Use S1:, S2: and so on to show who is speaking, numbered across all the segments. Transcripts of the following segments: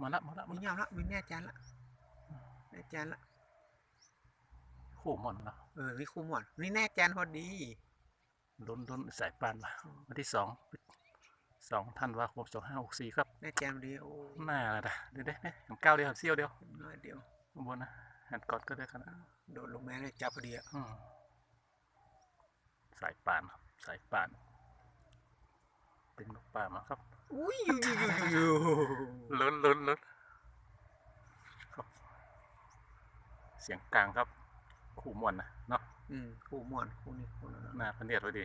S1: มาละมาละมา
S2: มี
S1: ละ
S2: เงาละมีแน่จานละแน่จานละ
S1: คู่หมอนเนาะ
S2: เออมีคู่หมอนนี่แน่จานพอดี
S1: ล้นล้นสายปานมาวันที่สองสองธันวาคมสองห้าหกสี่ครับ
S2: แน่จานพอดีโอ้
S1: หน้าอะไรนะเดี๋ยวเดี๋ยวเดี๋ยวเก้าเดียวเซี่ยวเดียว
S2: น้อยเดียว
S1: ข้างบนนะหันกอดก็ได้ขนาด
S2: โดดลงแม่เลยจับพอดีอะ
S1: อืมสายป่านครับสายป่านเป็นนกป่ามาครับ
S2: อุ้ยอยู่อยู่อยู่อยู่
S1: ล้นล้นล้นครับเสียงกลางครับคู่มวนนะเนาะ
S2: อืมคู่หมอนคู่นี้คู่นั้น
S1: หน้าพระเนียดพอดี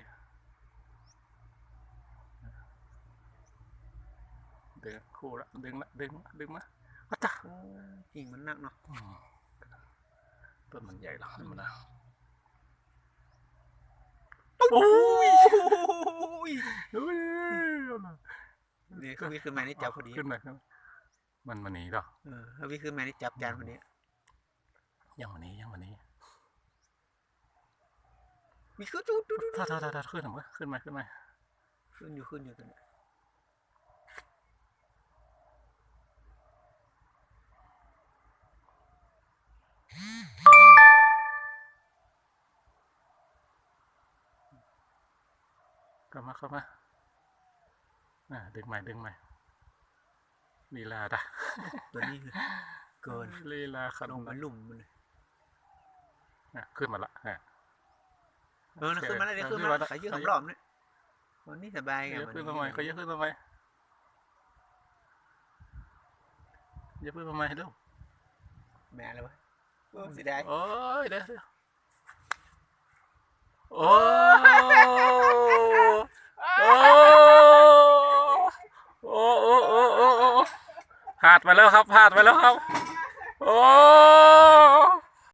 S1: ดึงคู่ละดึงละดึงละดึงมาว้าจ้า
S2: โอ้กิ่งมันหนักเนาะ
S1: อืมต้นมันใหญ่หรอมันนะ
S2: โอ้ย
S1: เฮ้ยเอาหน่อย
S2: นี่คือวิคือแม่นี่จับพอดี
S1: ขึ้นมาขึ้นมามันมันหนีหรอ
S2: เออถ้าวิคือแม่นี่จับจานพอดี
S1: ยังวันนี้ยังวันนี้
S2: มีคือจุดจุดจุด
S1: ถ้าถ้าถ้าถ้าขึ้นมาขึ้นมาขึ้นมา
S2: ขึ้นอยู่ขึ้นอยู่กันย
S1: เข้ามาเข้ามา อ่าดึงใหม่ดึงใหม่ลีลาดะ
S2: ตัวนี้คือเกิน
S1: ลีลาข
S2: ล
S1: น
S2: ง
S1: ม
S2: มาหลุมมันเลย
S1: อะขึ้นมาละอะ
S2: เออนะขึ้นมาแล้วเดี๋ยวขึ้นมาแล้วขยืดของรอบเนี่ยวันนี้สบายไง
S1: เยอะ
S2: วัน
S1: ขึ้น
S2: นี้
S1: มาใหม่เขาเยอะขึ้นมาใหม่เยอะขึ้นมาใหม่ลูก
S2: แม่เลยวะโอ้เสียดาย
S1: โอ้ยเดี๋ยวเดี๋ยวโอ้โดมาแล้วครับพลาดไปแล้วครับ โอ้